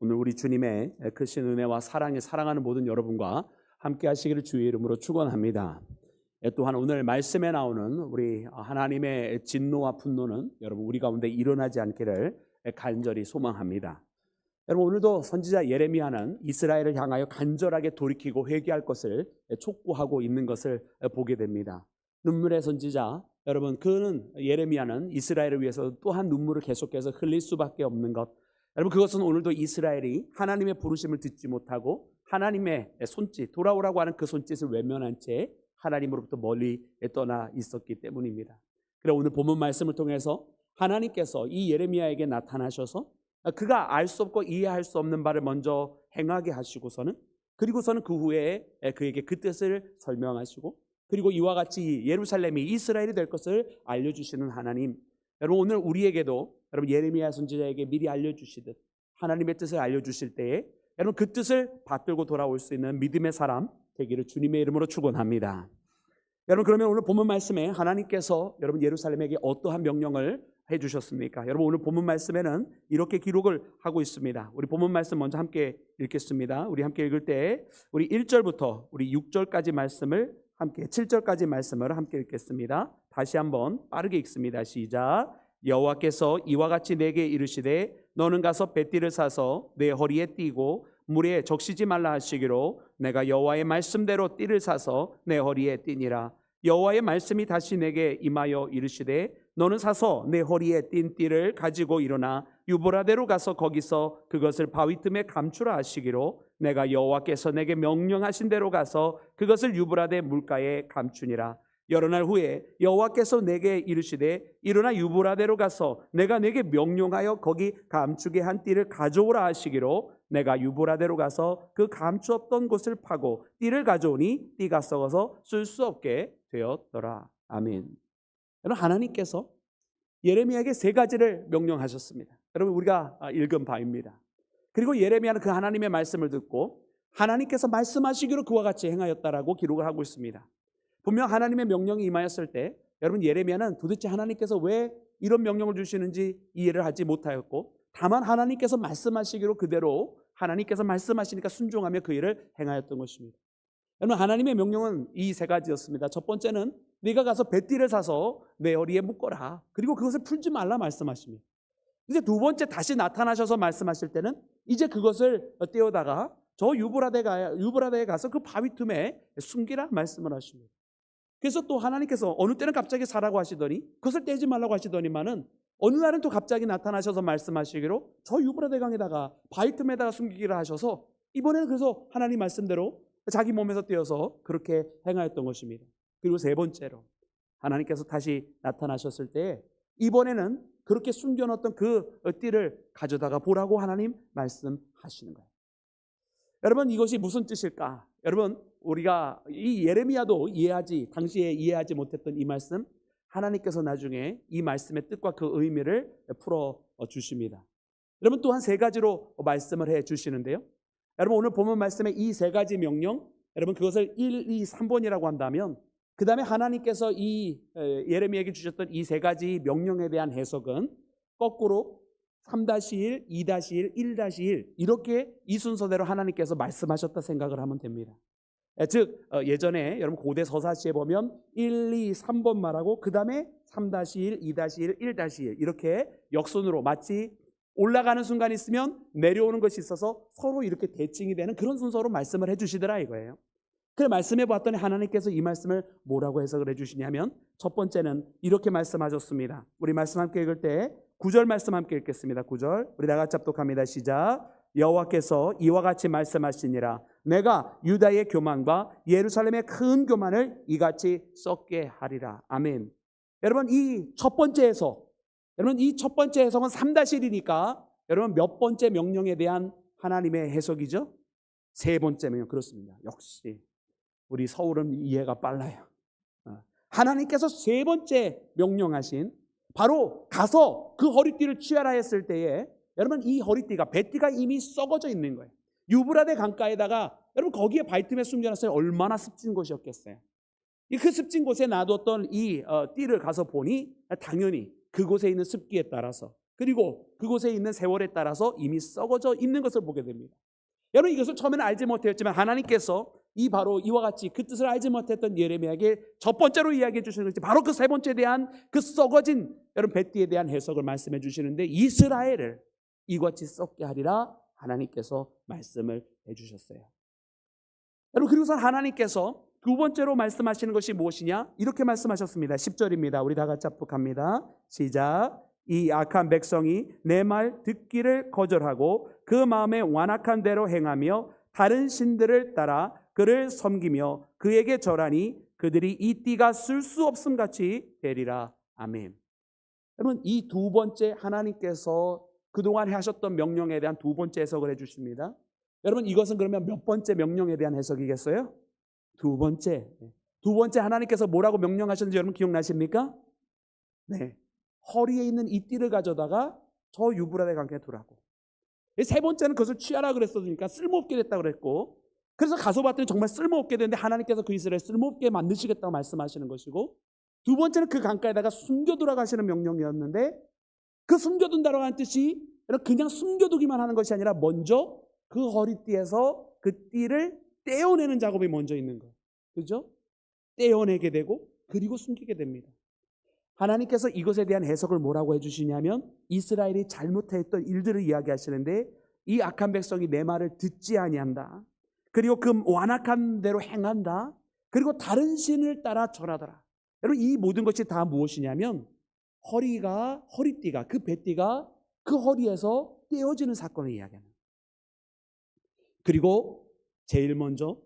오늘 우리 주님의 크신 은혜와 사랑에 사랑하는 모든 여러분과 함께 하시기를 주의 이름으로 축원합니다. 예, 또한 오늘 말씀에 나오는 우리 하나님의 진노와 분노는 여러분 우리 가운데 일어나지 않기를 간절히 소망합니다. 여러분 오늘도 선지자 예레미야는 이스라엘을 향하여 간절하게 돌이키고 회개할 것을 촉구하고 있는 것을 보게 됩니다. 눈물의 선지자 여러분 그는 예레미야는 이스라엘을 위해서 또한 눈물을 계속해서 흘릴 수밖에 없는 것. 여러분 그것은 오늘도 이스라엘이 하나님의 부르심을 듣지 못하고 하나님의 손짓 돌아오라고 하는 그 손짓을 외면한 채 하나님으로부터 멀리 떠나 있었기 때문입니다. 그래 오늘 본문 말씀을 통해서 하나님께서 이 예레미야에게 나타나셔서 그가 알 수 없고 이해할 수 없는 바를 먼저 행하게 하시고서는 그리고서는 그 후에 그에게 그 뜻을 설명하시고 그리고 이와 같이 예루살렘이 이스라엘이 될 것을 알려주시는 하나님. 여러분 오늘 우리에게도 여러분 예레미야 선지자에게 미리 알려주시듯 하나님의 뜻을 알려주실 때에 여러분 그 뜻을 받들고 돌아올 수 있는 믿음의 사람 되기를 주님의 이름으로 축원합니다. 여러분 그러면 오늘 본문 말씀에 하나님께서 여러분 예루살렘에게 어떠한 명령을 해 주셨습니까? 여러분 오늘 본문 말씀에는 이렇게 기록을 하고 있습니다. 우리 본문 말씀 먼저 함께 읽겠습니다. 우리 함께 읽을 때 우리 1절부터 우리 6절까지 말씀을 함께 7절까지 말씀을 함께 읽겠습니다. 다시 한번 빠르게 읽습니다. 시작. 여호와께서 이와 같이 내게 이르시되 너는 가서 배띠를 사서 내 허리에 띠고 물에 적시지 말라 하시기로 내가 여호와의 말씀대로 띠를 사서 내 허리에 띠니라. 여호와의 말씀이 다시 내게 임하여 이르시되 너는 사서 내 허리에 띈 띠를 가지고 일어나 유보라대로 가서 거기서 그것을 바위 틈에 감추라 하시기로 내가 여호와께서 내게 명령하신 대로 가서 그것을 유브라데 물가에 감추니라 여러 날 후에 여호와께서 내게 이르시되 일어나 유브라데로 가서 내가 내게 명령하여 거기 감추게 한 띠를 가져오라 하시기로 내가 유브라데로 가서 그 감추었던 곳을 파고 띠를 가져오니 띠가 썩어서 쓸 수 없게 되었더라 아멘. 여러분 하나님께서 예레미야에게 세 가지를 명령하셨습니다. 여러분 우리가 읽은 바입니다. 그리고 예레미야는 그 하나님의 말씀을 듣고 하나님께서 말씀하시기로 그와 같이 행하였다라고 기록을 하고 있습니다. 분명 하나님의 명령이 임하였을 때 여러분 예레미야는 도대체 하나님께서 왜 이런 명령을 주시는지 이해를 하지 못하였고 다만 하나님께서 말씀하시기로 그대로 하나님께서 말씀하시니까 순종하며 그 일을 행하였던 것입니다. 여러분 하나님의 명령은 이 세 가지였습니다. 첫 번째는 네가 가서 배띠를 사서 내 허리에 묶어라. 그리고 그것을 풀지 말라 말씀하십니다. 이제 두 번째 다시 나타나셔서 말씀하실 때는 이제 그것을 떼어다가 저 유브라데가 유브라데에 가서 그 바위 틈에 숨기라 말씀을 하십니다. 그래서 또 하나님께서 어느 때는 갑자기 사라고 하시더니 그것을 떼지 말라고 하시더니만은 어느 날은 또 갑자기 나타나셔서 말씀하시기로 저 유브라데 강에다가 바위 틈에다가 숨기기를 하셔서 이번에는 그래서 하나님 말씀대로 자기 몸에서 떼어서 그렇게 행하였던 것입니다. 그리고 세 번째로 하나님께서 다시 나타나셨을 때 이번에는 그렇게 숨겨놓던 그 띠를 가져다가 보라고 하나님 말씀하시는 거예요. 여러분 이것이 무슨 뜻일까? 여러분 우리가 이 예레미야도 이해하지 당시에 이해하지 못했던 이 말씀 하나님께서 나중에 이 말씀의 뜻과 그 의미를 풀어 주십니다. 여러분 또 한 세 가지로 말씀을 해 주시는데요. 여러분 오늘 보면 말씀의 이 세 가지 명령 여러분 그것을 1, 2, 3번이라고 한다면 그 다음에 하나님께서 이 예레미야에게 주셨던 이 세 가지 명령에 대한 해석은 거꾸로 3-1, 2-1, 1-1 이렇게 이 순서대로 하나님께서 말씀하셨다 생각을 하면 됩니다. 즉 예전에 여러분 고대 서사시에 보면 1, 2, 3번 말하고 그 다음에 3-1, 2-1, 1-1 이렇게 역순으로 마치 올라가는 순간이 있으면 내려오는 것이 있어서 서로 이렇게 대칭이 되는 그런 순서로 말씀을 해주시더라 이거예요. 그래 말씀해 봤더니 하나님께서 이 말씀을 뭐라고 해석을 해주시냐면 첫 번째는 이렇게 말씀하셨습니다. 우리 말씀 함께 읽을 때 9절 말씀 함께 읽겠습니다. 9절 우리 나같이 합독합니다. 시작 여호와께서 이와 같이 말씀하시니라 내가 유다의 교만과 예루살렘의 큰 교만을 이같이 썩게 하리라. 아멘. 여러분 이 첫 번째 해석 여러분 이 첫 번째 해석은 3-1이니까 여러분 몇 번째 명령에 대한 하나님의 해석이죠? 세 번째 명령 그렇습니다. 역시 우리 서울은 이해가 빨라요. 하나님께서 세 번째 명령하신 바로 가서 그 허리띠를 취하라 했을 때에 여러분 이 허리띠가 배띠가 이미 썩어져 있는 거예요. 유브라데 강가에다가 여러분 거기에 발틈에 숨겨놨어요. 얼마나 습진 곳이었겠어요. 그 습진 곳에 놔뒀던 이 띠를 가서 보니 당연히 그곳에 있는 습기에 따라서 그리고 그곳에 있는 세월에 따라서 이미 썩어져 있는 것을 보게 됩니다. 여러분 이것을 처음에는 알지 못했지만 하나님께서 이 바로 이와 같이 그 뜻을 알지 못했던 예레미야에게 첫 번째로 이야기해 주시는 것이 바로 그 세 번째에 대한 그 썩어진 여러분 뱃띠에 대한 해석을 말씀해 주시는데 이스라엘을 이같이 썩게 하리라 하나님께서 말씀을 해 주셨어요. 여러분 그리고서 하나님께서 두 번째로 말씀하시는 것이 무엇이냐? 이렇게 말씀하셨습니다. 10절입니다. 우리 다 같이 합독합니다. 시작. 이 악한 백성이 내 말 듣기를 거절하고 그 마음에 완악한 대로 행하며 다른 신들을 따라 그를 섬기며 그에게 절하니 그들이 이 띠가 쓸 수 없음 같이 되리라. 아멘. 여러분 이 두 번째 하나님께서 그동안 하셨던 명령에 대한 두 번째 해석을 해 주십니다. 여러분 이것은 그러면 몇 번째 명령에 대한 해석이겠어요? 두 번째. 두 번째 하나님께서 뭐라고 명령하셨는지 여러분 기억나십니까? 네. 허리에 있는 이 띠를 가져다가 저 유브라데 강에 두라고. 세 번째는 그것을 취하라 그랬으니까 쓸모없게 됐다 그랬고 그래서 가서 봤더니 정말 쓸모없게 됐는데 하나님께서 그 이스라엘 쓸모없게 만드시겠다고 말씀하시는 것이고 두 번째는 그 강가에다가 숨겨두라고 하시는 명령이었는데 그 숨겨둔다라고 하는 뜻이 그냥 숨겨두기만 하는 것이 아니라 먼저 그 허리띠에서 그 띠를 떼어내는 작업이 먼저 있는 거예요. 그죠? 떼어내게 되고 그리고 숨기게 됩니다. 하나님께서 이것에 대한 해석을 뭐라고 해주시냐면 이스라엘이 잘못했던 일들을 이야기하시는데 이 악한 백성이 내 말을 듣지 아니한다. 그리고 그 완악한 대로 행한다. 그리고 다른 신을 따라 절하더라. 여러분 이 모든 것이 다 무엇이냐면 허리가 허리띠가 그 배띠가 그 허리에서 떼어지는 사건을 이야기하는. 그리고 제일 먼저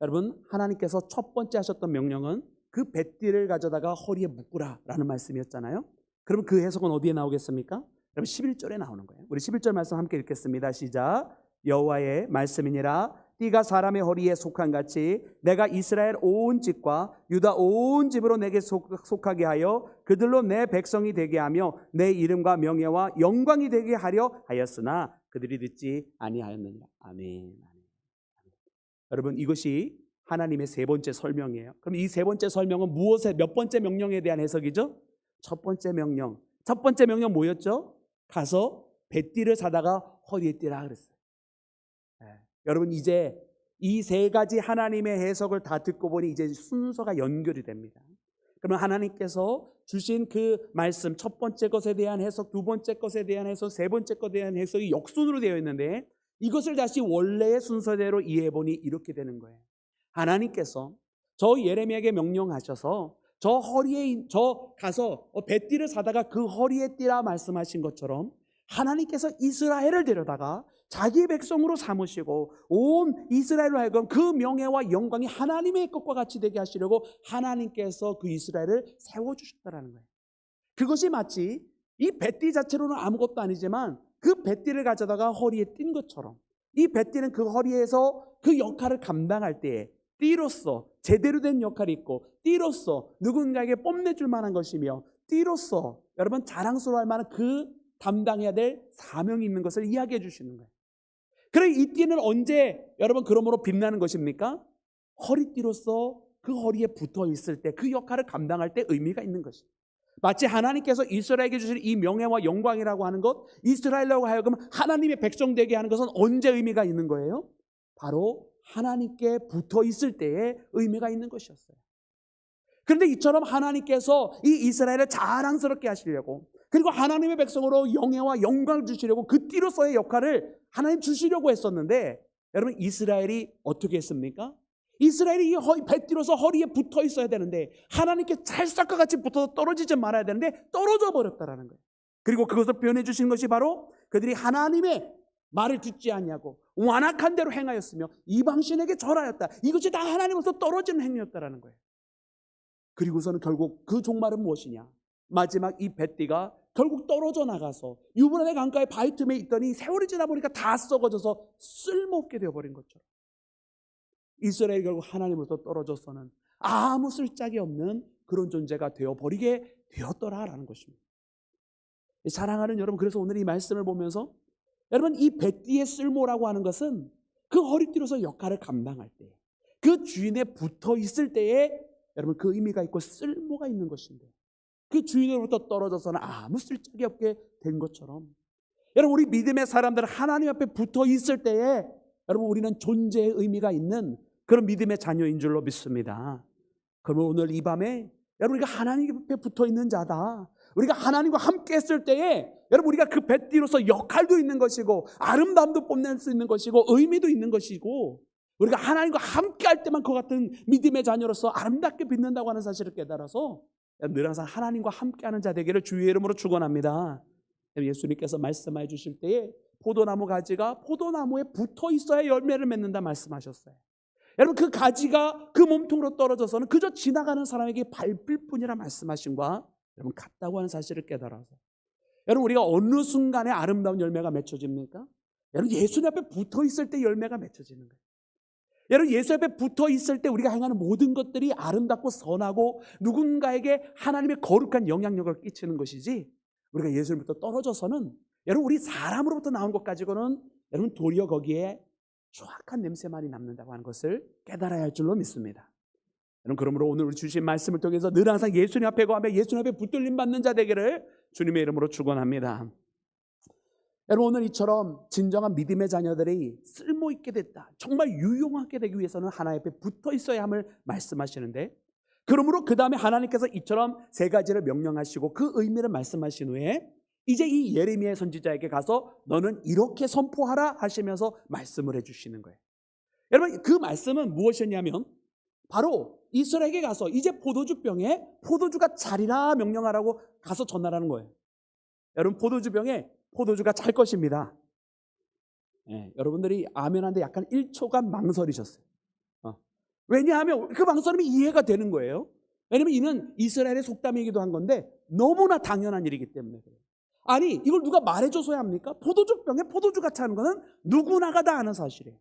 여러분 하나님께서 첫 번째 하셨던 명령은 그 배띠를 가져다가 허리에 묶으라라는 말씀이었잖아요. 그러면 그 해석은 어디에 나오겠습니까? 여러분 11절에 나오는 거예요. 우리 11절 말씀 함께 읽겠습니다. 시작. 여호와의 말씀이니라 띠가 사람의 허리에 속한 같이 내가 이스라엘 온 집과 유다 온 집으로 내게 속, 속하게 하여 그들로 내 백성이 되게 하며 내 이름과 명예와 영광이 되게 하려 하였으나 그들이 듣지 아니하였느니라. 아멘. 여러분 이것이 하나님의 세 번째 설명이에요. 그럼 이 세 번째 설명은 무엇의 몇 번째 명령에 대한 해석이죠? 첫 번째 명령. 첫 번째 명령 뭐였죠? 가서 배띠를 사다가 허리에 띠라 그랬어요. 네. 여러분 이제 이 세 가지 하나님의 해석을 다 듣고 보니 이제 순서가 연결이 됩니다. 그러면 하나님께서 주신 그 말씀 첫 번째 것에 대한 해석, 두 번째 것에 대한 해석, 세 번째 것에 대한 해석이 역순으로 되어 있는데 이것을 다시 원래의 순서대로 이해해 보니 이렇게 되는 거예요. 하나님께서 저 예레미야에게 명령하셔서 저 허리에 저 가서 배띠를 사다가 그 허리에 띠라 말씀하신 것처럼 하나님께서 이스라엘을 데려다가 자기 백성으로 삼으시고 온 이스라엘로 하여금 그 명예와 영광이 하나님의 것과 같이 되게 하시려고 하나님께서 그 이스라엘을 세워 주셨다라는 거예요. 그것이 마치 이 배띠 자체로는 아무것도 아니지만 그 배띠를 가져다가 허리에 띈 것처럼 이 배띠는 그 허리에서 그 역할을 감당할 때에 띠로서 제대로 된 역할이 있고 띠로서 누군가에게 뽐내줄 만한 것이며 띠로서 여러분 자랑스러워할 만한 그 담당해야 될 사명이 있는 것을 이야기해 주시는 거예요. 그래 이 띠는 언제 여러분 그러므로 빛나는 것입니까? 허리띠로서 그 허리에 붙어 있을 때 그 역할을 감당할 때 의미가 있는 것입니다. 마치 하나님께서 이스라엘에게 주신 이 명예와 영광이라고 하는 것, 이스라엘라고 하여금 하나님의 백성 되게 하는 것은 언제 의미가 있는 거예요? 바로 하나님께 붙어 있을 때에 의미가 있는 것이었어요. 그런데 이처럼 하나님께서 이 이스라엘을 자랑스럽게 하시려고 그리고 하나님의 백성으로 영예와 영광을 주시려고 그 띠로서의 역할을 하나님 주시려고 했었는데 여러분 이스라엘이 어떻게 했습니까? 이스라엘이 배띠로서 허리에 붙어 있어야 되는데 하나님께 찰싹과 같이 붙어서 떨어지지 말아야 되는데 떨어져 버렸다라는 거예요. 그리고 그것을 표현해 주신 것이 바로 그들이 하나님의 말을 듣지 않냐고 완악한 대로 행하였으며 이방신에게 절하였다. 이것이 다 하나님으로서 떨어지는 행위였다라는 거예요. 그리고서는 결국 그 종말은 무엇이냐? 마지막 이 배띠가 결국 떨어져 나가서 유브라데 강가의 바위 틈에 있더니 세월이 지나 보니까 다 썩어져서 쓸모없게 되어버린 것처럼 이스라엘이 결국 하나님으로서 떨어져서는 아무 쓸짝이 없는 그런 존재가 되어버리게 되었더라라는 것입니다. 사랑하는 여러분 그래서 오늘 이 말씀을 보면서 여러분 이 배띠의 쓸모라고 하는 것은 그 허리띠로서 역할을 감당할 때, 그 주인에 붙어 있을 때에 여러분 그 의미가 있고 쓸모가 있는 것인데 그 주인으로부터 떨어져서는 아무 쓸데기 없게 된 것처럼 여러분 우리 믿음의 사람들은 하나님 앞에 붙어 있을 때에 여러분 우리는 존재의 의미가 있는 그런 믿음의 자녀인 줄로 믿습니다. 그러면 오늘 이 밤에 여러분 우리가 하나님 앞에 붙어 있는 자다. 우리가 하나님과 함께 했을 때에 여러분 우리가 그 뱃띠로서 역할도 있는 것이고 아름다움도 뽐낼 수 있는 것이고 의미도 있는 것이고 우리가 하나님과 함께 할 때만 그 같은 믿음의 자녀로서 아름답게 빛난다고 하는 사실을 깨달아서 늘 항상 하나님과 함께하는 자 되기를 주의 이름으로 축원합니다. 예수님께서 말씀해 주실 때에 포도나무 가지가 포도나무에 붙어 있어야 열매를 맺는다 말씀하셨어요. 여러분 그 가지가 그 몸통으로 떨어져서는 그저 지나가는 사람에게 밟힐 뿐이라 말씀하신과 여러분 같다고 하는 사실을 깨달아서 여러분 우리가 어느 순간에 아름다운 열매가 맺혀집니까? 여러분 예수님 앞에 붙어 있을 때 열매가 맺혀지는 거예요. 여러분 예수 앞에 붙어 있을 때 우리가 행하는 모든 것들이 아름답고 선하고 누군가에게 하나님의 거룩한 영향력을 끼치는 것이지 우리가 예수님부터 떨어져서는 여러분 우리 사람으로부터 나온 것 가지고는 여러분 도리어 거기에 추악한 냄새만이 남는다고 하는 것을 깨달아야 할 줄로 믿습니다. 여러분 그러므로 오늘 우리 주신 말씀을 통해서 늘 항상 예수님 앞에 거하며 예수님 앞에 붙들림 받는 자 되기를 주님의 이름으로 축원합니다. 여러분 오늘 이처럼 진정한 믿음의 자녀들이 쓸모 있게 됐다. 정말 유용하게 되기 위해서는 하나님 앞에 붙어 있어야 함을 말씀하시는데 그러므로 그 다음에 하나님께서 이처럼 세 가지를 명령하시고 그 의미를 말씀하신 후에 이제 이 예레미야 선지자에게 가서 너는 이렇게 선포하라 하시면서 말씀을 해주시는 거예요. 여러분 그 말씀은 무엇이었냐면 바로 이스라엘에게 가서 이제 포도주 병에 포도주가 자리라 명령하라고 가서 전하라는 거예요. 여러분 포도주 병에 포도주가 잘 것입니다. 예, 여러분들이 아멘한데 약간 1초간 망설이셨어요. 어. 왜냐하면 그 망설임이 이해가 되는 거예요. 왜냐하면 이는 이스라엘의 속담이기도 한 건데 너무나 당연한 일이기 때문에 그래요. 아니 이걸 누가 말해줘서야 합니까? 포도주 병에 포도주가 차는 거는 누구나가 다 아는 사실이에요.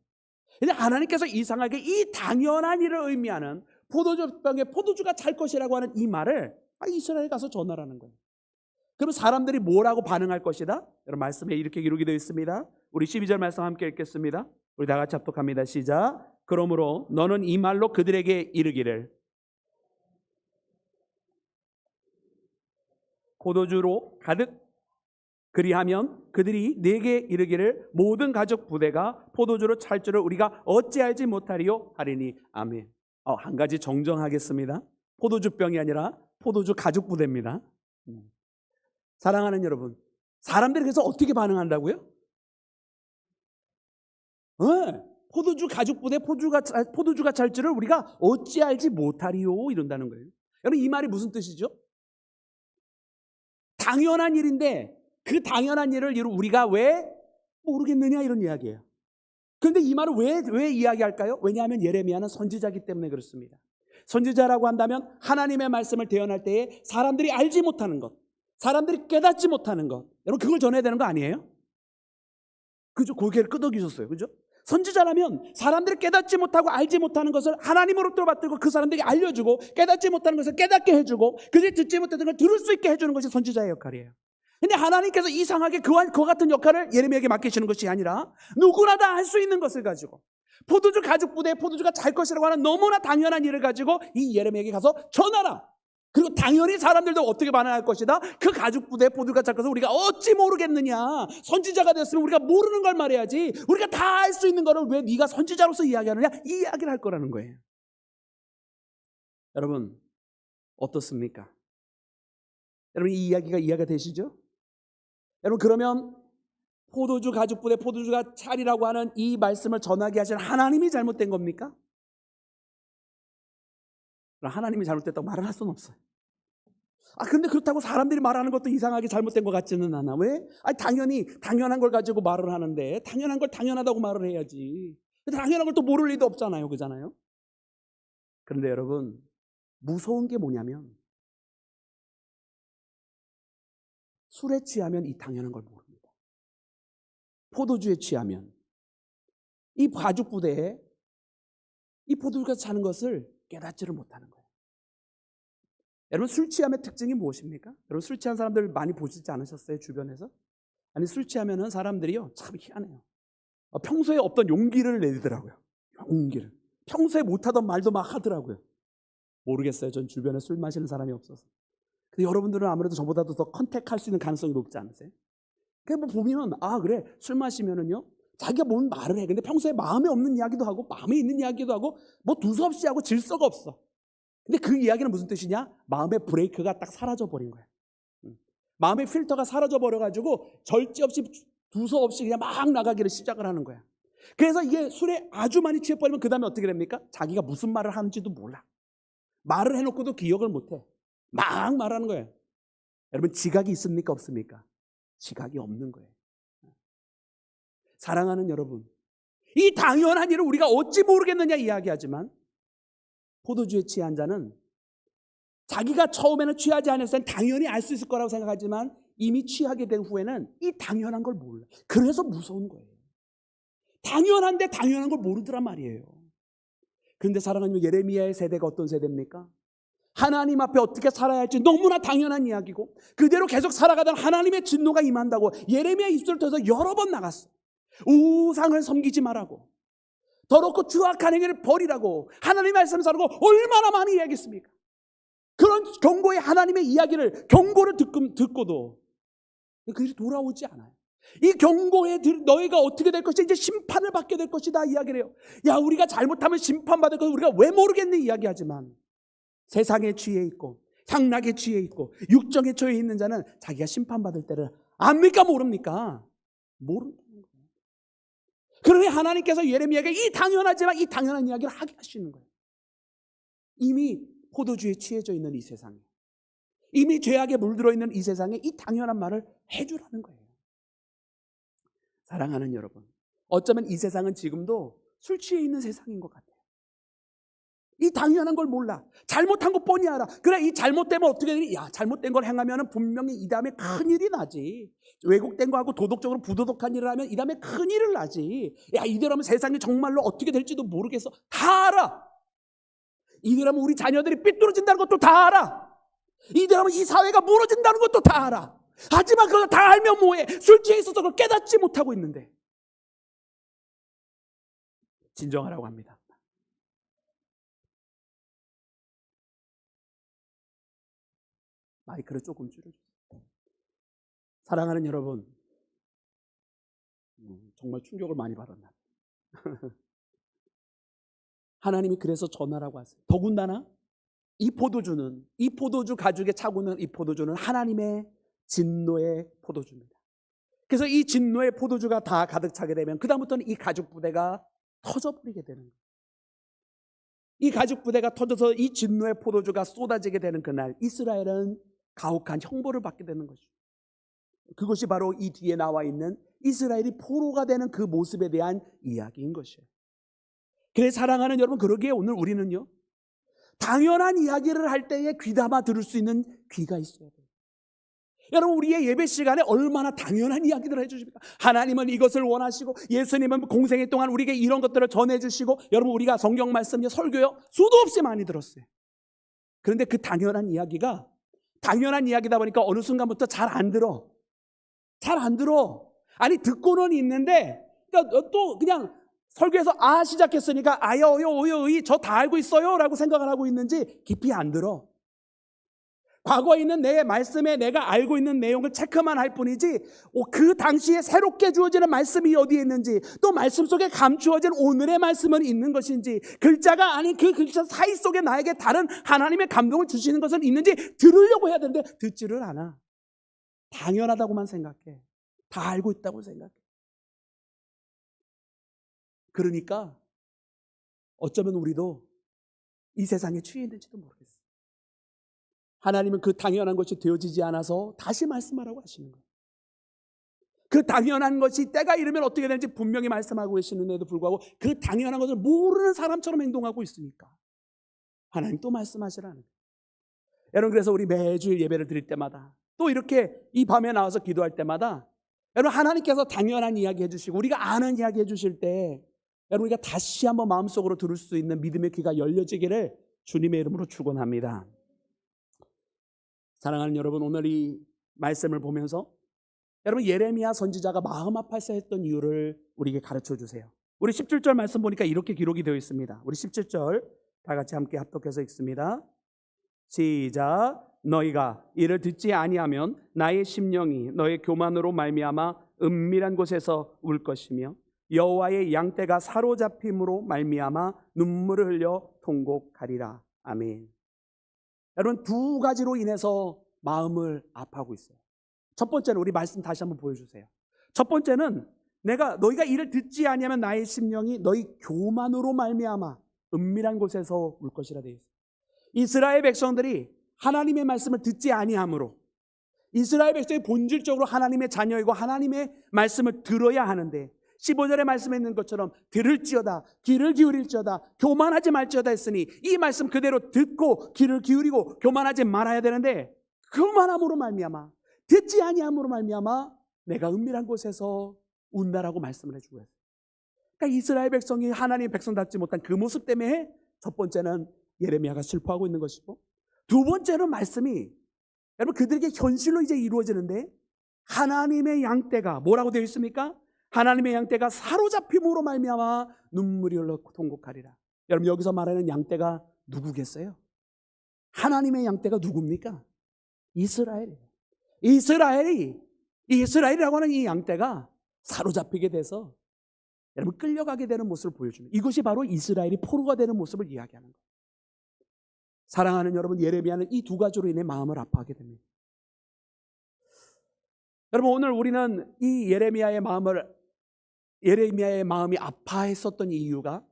근데 하나님께서 이상하게 이 당연한 일을 의미하는 포도주 병에 포도주가 찰 것이라고 하는 이 말을 이스라엘 가서 전하라는 거예요. 그럼 사람들이 뭐라고 반응할 것이다? 여러분 말씀에 이렇게 기록이 되어 있습니다. 우리 12절 말씀 함께 읽겠습니다. 우리 다 같이 합독합니다. 시작. 그러므로 너는 이 말로 그들에게 이르기를 포도주로 가득 그리하면 그들이 내게 이르기를 모든 가족 부대가 포도주로 찰 줄을 우리가 어찌 알지 못하리요 하리니 아멘. 어, 한 가지 정정하겠습니다. 포도주병이 아니라 포도주 가족 부대입니다. 음. 사랑하는 여러분, 사람들이 그래서 어떻게 반응한다고요? 네, 포도주 부대 포도주가 포도주가 찰 줄을 우리가 어찌 알지 못하리요 이런다는 거예요. 여러분 이 말이 무슨 뜻이죠? 당연한 일인데 그 당연한 일을 우리가 왜 모르겠느냐 이런 이야기예요. 그런데 이 말을 왜, 왜 이야기할까요? 왜냐하면 예레미야는 선지자기 때문에 그렇습니다. 선지자라고 한다면 하나님의 말씀을 대언할 때에 사람들이 알지 못하는 것, 사람들이 깨닫지 못하는 것, 여러분 그걸 전해야 되는 거 아니에요? 그죠? 고개를 끄덕이셨어요. 그죠? 선지자라면 사람들이 깨닫지 못하고 알지 못하는 것을 하나님으로부터 받들고 그 사람들에게 알려주고 깨닫지 못하는 것을 깨닫게 해주고 그들이 듣지 못했던 걸 들을 수 있게 해주는 것이 선지자의 역할이에요. 근데 하나님께서 이상하게 그와 그 같은 역할을 예레미야에게 맡기시는 것이 아니라 누구나 다 할 수 있는 것을 가지고 포도주 가죽 부대에 포도주가 잘 것이라고 하는 너무나 당연한 일을 가지고 이 예레미야에게 가서 전하라. 그리고 당연히 사람들도 어떻게 반응할 것이다. 그 가죽 포도주가 잘 것을 우리가 어찌 모르겠느냐. 선지자가 됐으면 우리가 모르는 걸 말해야지. 우리가 다할수 있는 거를 왜 네가 선지자로서 이야기하느냐? 이 이야기를 할 거라는 거예요. 여러분 어떻습니까? 여러분 이 이야기가 이해가 되시죠? 여러분 그러면 포도주 가죽 부대 포도주가 찰이라고 하는 이 말씀을 전하게 하신 하나님이 잘못된 겁니까? 하나님이 잘못됐다고 말을 할 수는 없어요. 아 근데 그렇다고 사람들이 말하는 것도 이상하게 잘못된 것 같지는 않아. 왜? 아 당연히 당연한 걸 가지고 말을 하는데 당연한 걸 당연하다고 말을 해야지. 당연한 걸 또 모를 리도 없잖아요, 그잖아요. 그런데 여러분 무서운 게 뭐냐면 술에 취하면 이 당연한 걸 모릅니다. 포도주에 취하면 이 가죽 부대에 이 포도주가 차는 것을 깨닫지를 못하는 거예요. 여러분 술 취함의 특징이 무엇입니까? 여러분 술 취한 사람들 많이 보시지 않으셨어요 주변에서? 아니 술 취하면은 사람들이요 참 희한해요. 어, 평소에 없던 용기를 내더라고요. 용기를. 평소에 못하던 말도 막 하더라고요. 모르겠어요. 전 주변에 술 마시는 사람이 없어서. 근데 여러분들은 아무래도 저보다도 더 컨택할 수 있는 가능성이 높지 않으세요? 그뭐 보면 아 그래 술 마시면은요 자기가 뭔 말을 해. 근데 평소에 마음에 없는 이야기도 하고 마음에 있는 이야기도 하고 뭐 두서없이 하고 질서가 없어. 근데 그 이야기는 무슨 뜻이냐? 마음의 브레이크가 딱 사라져 버린 거야. 음. 마음의 필터가 사라져 버려 가지고 절제 없이 두서 없이 그냥 막 나가기를 시작을 하는 거야. 그래서 이게 술에 아주 많이 취해 버리면 그 다음에 어떻게 됩니까? 자기가 무슨 말을 하는지도 몰라. 말을 해 놓고도 기억을 못 해. 막 말하는 거예요 여러분 지각이 있습니까? 없습니까? 지각이 없는 거예요. 사랑하는 여러분, 이 당연한 일을 우리가 어찌 모르겠느냐 이야기하지만 포도주에 취한 자는 자기가 처음에는 취하지 않았을 땐 당연히 알 수 있을 거라고 생각하지만 이미 취하게 된 후에는 이 당연한 걸 몰라. 그래서 무서운 거예요. 당연한데 당연한 걸 모르더란 말이에요. 그런데 사랑하는 예레미야의 세대가 어떤 세대입니까? 하나님 앞에 어떻게 살아야 할지 너무나 당연한 이야기고 그대로 계속 살아가던 하나님의 진노가 임한다고 예레미야 입술을 통해서 여러 번 나갔어. 우상을 섬기지 말라고. 더럽고 추악한 행위를 버리라고 하나님의 말씀을 살고 얼마나 많이 이야기했습니까? 그런 경고의 하나님의 이야기를 경고를 듣고, 듣고도 그들이 돌아오지 않아요. 이 경고에 너희가 어떻게 될 것이 이제 심판을 받게 될 것이다 이야기를 해요. 야 우리가 잘못하면 심판받을 것 우리가 왜 모르겠니 이야기하지만 세상에 취해 있고 향락에 취해 있고 육정에 처해 있는 자는 자기가 심판받을 때를 압니까 모릅니까? 거예요. 그러니 하나님께서 예레미야에게 이 당연하지만 이 당연한 이야기를 하게 하시는 거예요. 이미 포도주에 취해져 있는 이 세상에 이미 죄악에 물들어 있는 이 세상에 이 당연한 말을 해주라는 거예요. 사랑하는 여러분, 어쩌면 이 세상은 지금도 술 취해 있는 세상인 것 같아요. 이 당연한 걸 몰라. 잘못한 거 뻔히 알아. 그래, 이 잘못되면 어떻게 되니? 야, 잘못된 걸 행하면 분명히 이 다음에 큰 일이 나지. 왜곡된 거 하고 도덕적으로 부도덕한 일을 하면 이 다음에 큰 일을 나지. 야, 이대로면 세상이 정말로 어떻게 될지도 모르겠어. 다 알아. 이대로면 우리 자녀들이 삐뚤어진다는 것도 다 알아. 이대로면 이 사회가 무너진다는 것도 다 알아. 하지만 그걸 다 알면 뭐해? 술 취해 있어서 그걸 깨닫지 못하고 있는데. 진정하라고 합니다. 마이크를 조금 줄여주세요. 사랑하는 여러분, 음, 정말 충격을 많이 받았나. 하나님이 그래서 전하라고 하세요. 더군다나 이 포도주는 이 포도주 가죽에 차고 있는 이 포도주는 하나님의 진노의 포도주입니다. 그래서 이 진노의 포도주가 다 가득 차게 되면 그다음부터는 이 가죽 부대가 터져버리게 되는 거예요. 이 가죽 부대가 터져서 이 진노의 포도주가 쏟아지게 되는 그날 이스라엘은 가혹한 형벌을 받게 되는 것이죠. 그것이 바로 이 뒤에 나와 있는 이스라엘이 포로가 되는 그 모습에 대한 이야기인 것이에요. 그래 사랑하는 여러분 그러기에 오늘 우리는요. 당연한 이야기를 할 때에 귀담아 들을 수 있는 귀가 있어야 돼요. 여러분 우리의 예배 시간에 얼마나 당연한 이야기들을 해주십니까? 하나님은 이것을 원하시고 예수님은 공생애 동안 우리에게 이런 것들을 전해주시고 여러분 우리가 성경 말씀요 설교요 수도 없이 많이 들었어요. 그런데 그 당연한 이야기가 당연한 이야기다 보니까 어느 순간부터 잘 안 들어. 잘 안 들어. 아니 듣고는 있는데 그러니까 또 그냥 설교에서 아 시작했으니까 아여 어여 어여 의 저 다 알고 있어요 라고 생각을 하고 있는지 깊이 안 들어. 과거에 있는 내 말씀에 내가 알고 있는 내용을 체크만 할 뿐이지 그 당시에 새롭게 주어지는 말씀이 어디에 있는지 또 말씀 속에 감추어진 오늘의 말씀은 있는 것인지 글자가 아닌 그 글자 사이 속에 나에게 다른 하나님의 감동을 주시는 것은 있는지 들으려고 해야 되는데 듣지를 않아. 당연하다고만 생각해. 다 알고 있다고 생각해. 그러니까 어쩌면 우리도 이 세상에 취해 있는지도 모르겠어. 하나님은 그 당연한 것이 되어지지 않아서 다시 말씀하라고 하시는 거예요. 그 당연한 것이 때가 이르면 어떻게 되는지 분명히 말씀하고 계시는데도 불구하고 그 당연한 것을 모르는 사람처럼 행동하고 있으니까 하나님 또 말씀하시라는 거예요. 여러분 그래서 우리 매주일 예배를 드릴 때마다 또 이렇게 이 밤에 나와서 기도할 때마다 여러분 하나님께서 당연한 이야기 해주시고 우리가 아는 이야기 해주실 때 여러분 우리가 다시 한번 마음속으로 들을 수 있는 믿음의 귀가 열려지기를 주님의 이름으로 축원합니다. 사랑하는 여러분, 오늘 이 말씀을 보면서 여러분 예레미야 선지자가 마음 아파서 했던 이유를 우리에게 가르쳐 주세요. 우리 17절 말씀 보니까 이렇게 기록이 되어 있습니다. 우리 17절 다 같이 함께 합독해서 읽습니다. 시작. 너희가 이를 듣지 아니하면 나의 심령이 너의 교만으로 말미암아 은밀한 곳에서 울 것이며 여호와의 양떼가 사로잡힘으로 말미암아 눈물을 흘려 통곡하리라. 아멘. 여러분 두 가지로 인해서 마음을 아파하고 있어요. 첫 번째는 우리 말씀 다시 한번 보여주세요. 첫 번째는 내가 너희가 이를 듣지 아니하면 나의 심령이 너희 교만으로 말미암아 은밀한 곳에서 울 것이라 되어 있어요. 이스라엘 백성들이 하나님의 말씀을 듣지 아니함으로 이스라엘 백성이 본질적으로 하나님의 자녀이고 하나님의 말씀을 들어야 하는데 15절의 말씀에 있는 것처럼 들을지어다 귀를 기울일지어다 교만하지 말지어다 했으니 이 말씀 그대로 듣고 귀를 기울이고 교만하지 말아야 되는데 교만함으로 말미암아 듣지 아니함으로 말미암아 내가 은밀한 곳에서 운다라고 말씀을 해주고 있어요. 그러니까 이스라엘 백성이 하나님의 백성답지 못한 그 모습 때문에 첫 번째는 예레미야가 슬퍼하고 있는 것이고 두 번째는 말씀이 여러분 그들에게 현실로 이제 이루어지는데 하나님의 양떼가 뭐라고 되어 있습니까? 하나님의 양떼가 사로잡힘으로 말미암아 눈물이 흘러 통곡하리라. 여러분 여기서 말하는 양떼가 누구겠어요? 하나님의 양떼가 누굽니까? 이스라엘이에요. 이스라엘이 이스라엘이라고 하는 이 양떼가 사로잡히게 돼서 여러분 끌려가게 되는 모습을 보여주는 이것이 바로 이스라엘이 포로가 되는 모습을 이야기하는 거예요. 사랑하는 여러분 예레미야는 이 두 가지로 인해 마음을 아파하게 됩니다. 여러분 오늘 우리는 이 예레미야의 마음을 예레미야의 마음이 아파했었던 이유가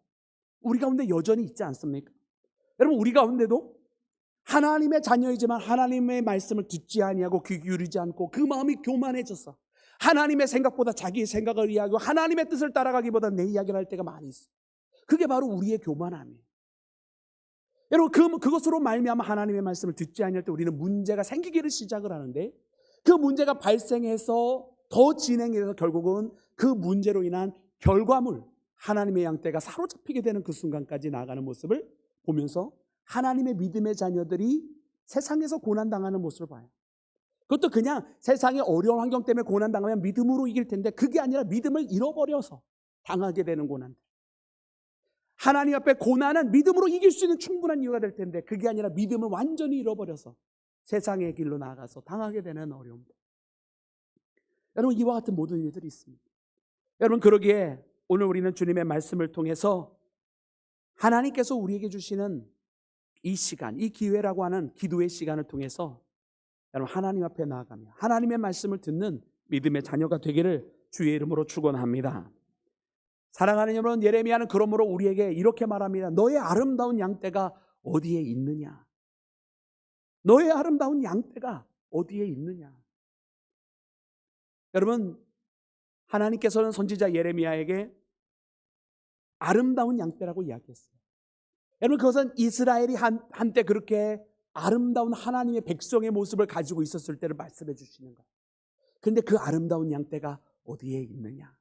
우리 가운데 여전히 있지 않습니까? 여러분 우리 가운데도 하나님의 자녀이지만 하나님의 말씀을 듣지 아니하고 귀 기울이지 않고 그 마음이 교만해졌어. 하나님의 생각보다 자기의 생각을 이야기하고 하나님의 뜻을 따라가기보다 내 이야기를 할 때가 많이 있어. 그게 바로 우리의 교만함이에요. 여러분 그, 그것으로 말미암아 하나님의 말씀을 듣지 아니할 때 우리는 문제가 생기기를 시작을 하는데 그 문제가 발생해서 더 진행해서 결국은 그 문제로 인한 결과물 하나님의 양떼가 사로잡히게 되는 그 순간까지 나아가는 모습을 보면서 하나님의 믿음의 자녀들이 세상에서 고난 당하는 모습을 봐요. 그것도 그냥 세상의 어려운 환경 때문에 고난 당하면 믿음으로 이길 텐데 그게 아니라 믿음을 잃어버려서 당하게 되는 고난들. 하나님 앞에 고난은 믿음으로 이길 수 있는 충분한 이유가 될 텐데 그게 아니라 믿음을 완전히 잃어버려서 세상의 길로 나가서 당하게 되는 어려움들. 여러분 이와 같은 모든 일들이 있습니다. 여러분 그러기에 오늘 우리는 주님의 말씀을 통해서 하나님께서 우리에게 주시는 이 시간, 이 기회라고 하는 기도의 시간을 통해서 여러분 하나님 앞에 나아가며 하나님의 말씀을 듣는 믿음의 자녀가 되기를 주의 이름으로 축원합니다. 사랑하는 여러분, 예레미야는 그러므로 우리에게 이렇게 말합니다. 너의 아름다운 양떼가 어디에 있느냐? 너의 아름다운 양떼가 어디에 있느냐? 여러분, 하나님께서는 선지자 예레미야에게 아름다운 양떼라고 이야기했어요. 여러분, 그것은 이스라엘이 한, 한때 그렇게 아름다운 하나님의 백성의 모습을 가지고 있었을 때를 말씀해 주시는 거예요. 근데 그 아름다운 양떼가 어디에 있느냐?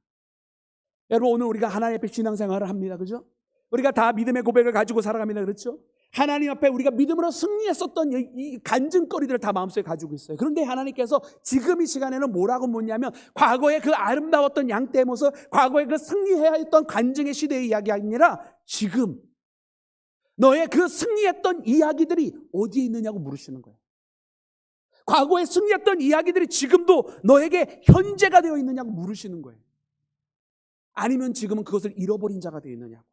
여러분 오늘 우리가 하나님 앞에 신앙 생활을 합니다. 그죠? 우리가 다 믿음의 고백을 가지고 살아갑니다. 그렇죠? 하나님 앞에 우리가 믿음으로 승리했었던 이, 이 간증거리들을 다 마음속에 가지고 있어요. 그런데 하나님께서 지금 이 시간에는 뭐라고 묻냐면 과거의 그 아름다웠던 양떼의 모습, 과거의 그 승리해야 했던 간증의 시대의 이야기 아니라 지금 너의 그 승리했던 이야기들이 어디에 있느냐고 물으시는 거예요. 과거에 승리했던 이야기들이 지금도 너에게 현재가 되어 있느냐고 물으시는 거예요. 아니면 지금은 그것을 잃어버린 자가 되어 있느냐고.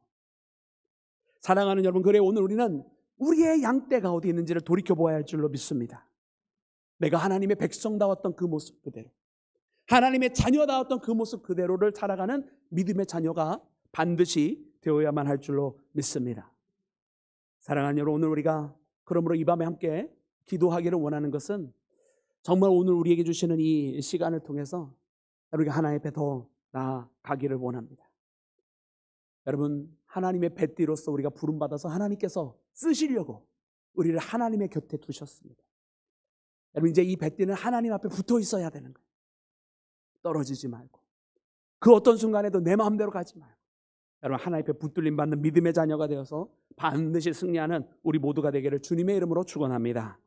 사랑하는 여러분, 그래 오늘 우리는 우리의 양떼가 어디 있는지를 돌이켜 보아야 할 줄로 믿습니다. 내가 하나님의 백성다웠던 그 모습 그대로, 하나님의 자녀다웠던 그 모습 그대로를 살아가는 믿음의 자녀가 반드시 되어야만 할 줄로 믿습니다. 사랑하는 여러분, 오늘 우리가 그러므로 이 밤에 함께 기도하기를 원하는 것은 정말 오늘 우리에게 주시는 이 시간을 통해서 우리가 하나님 앞에 더 나아가기를 원합니다. 여러분, 하나님의 뱃띠로서 우리가 부름받아서 하나님께서 쓰시려고 우리를 하나님의 곁에 두셨습니다. 여러분, 이제 이 뱃띠는 하나님 앞에 붙어 있어야 되는 거예요. 떨어지지 말고. 그 어떤 순간에도 내 마음대로 가지 말고. 여러분, 하나님 앞에 붙들림 받는 믿음의 자녀가 되어서 반드시 승리하는 우리 모두가 되기를 주님의 이름으로 축원합니다.